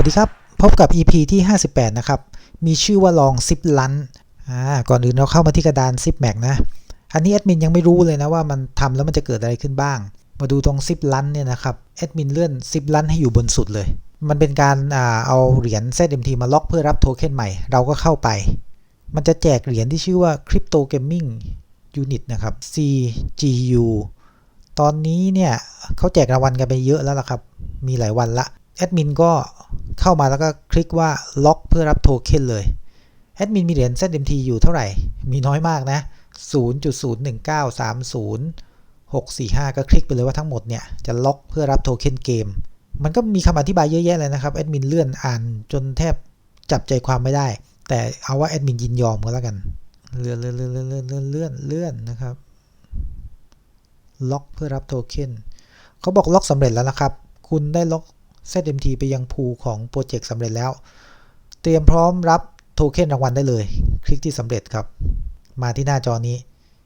วัสดีครับ พบกับ EP ที่ 58 นะครับ มีชื่อว่าลองซิปลันอ่าก่อนอื่นเราเข้ามาที่กระดานซิปแม็กนะ อันนี้แอดมินยังไม่รู้เลยนะว่ามันทำแล้วมันจะเกิดอะไรขึ้นบ้าง มาดูตรงซิปลันเนี่ยนะครับแอดมินเลื่อนซิปลันให้อยู่บนสุดเลย มันเป็นการอ่าเอาเหรียญ ZMT มาล็อกเพื่อรับโทเค็นใหม่ เราก็เข้าไป มันจะแจกเหรียญที่ชื่อว่า Crypto Gaming Unit นะครับ CGU ตอนนี้เนี่ยเขาแจกรางวัลกันไปเยอะแล้วล่ะครับ มีหลายวันละแอดมินก็ เข้ามาแล้วก็คลิกว่าล็อกเพื่อรับโทเค็นเลยแอดมินมีเหรียญ ZMT อยู่เท่าไหร่ มีน้อยมากนะ 0.01930645 ก็คลิกไปเลยว่าทั้งหมดเนี่ย จะล็อกเพื่อรับโทเค็นเกม มันก็มีคำอธิบายเยอะแยะเลยนะครับ แอดมินเลื่อนอ่านจนแทบจับใจความไม่ได้ แต่เอาว่าแอดมินยินยอมก็แล้วกัน เลื่อนเลื่อนเลื่อนเลื่อนเลื่อนเลื่อนเลื่อนเลื่อนนะครับ ล็อกเพื่อรับโทเค็นเขาบอกล็อกสำเร็จแล้วนะครับ คุณได้ล็อก ZMT ไปยังพูของโปรเจกต์สำเร็จแล้ว เตรียมพร้อมรับโทเค็นรางวัลได้เลย คลิกที่สำเร็จครับ มาที่หน้าจอนี้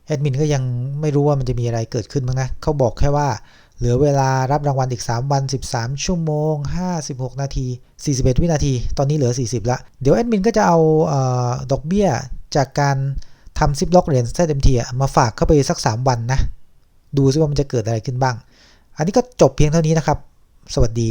แอดมินก็ยังไม่รู้ว่ามันจะมีอะไรเกิดขึ้นบ้างนะเขาบอกแค่ว่า เหลือเวลารับรางวัลอีก 3 วัน 13 ชั่วโมง 56 นาที 41 วินาที ตอนนี้เหลือ 40 ละ เดี๋ยวแอดมินก็จะเอาเออดอกเบี้ยจากการทำซิปล็อกเหรียญ ZMT อะมาฝากเข้าไปสัก 3 วันนะ ดูซิว่ามันจะเกิดอะไรขึ้นบ้าง อันนี้ก็จบเพียงเท่านี้นะครับ สวัสดี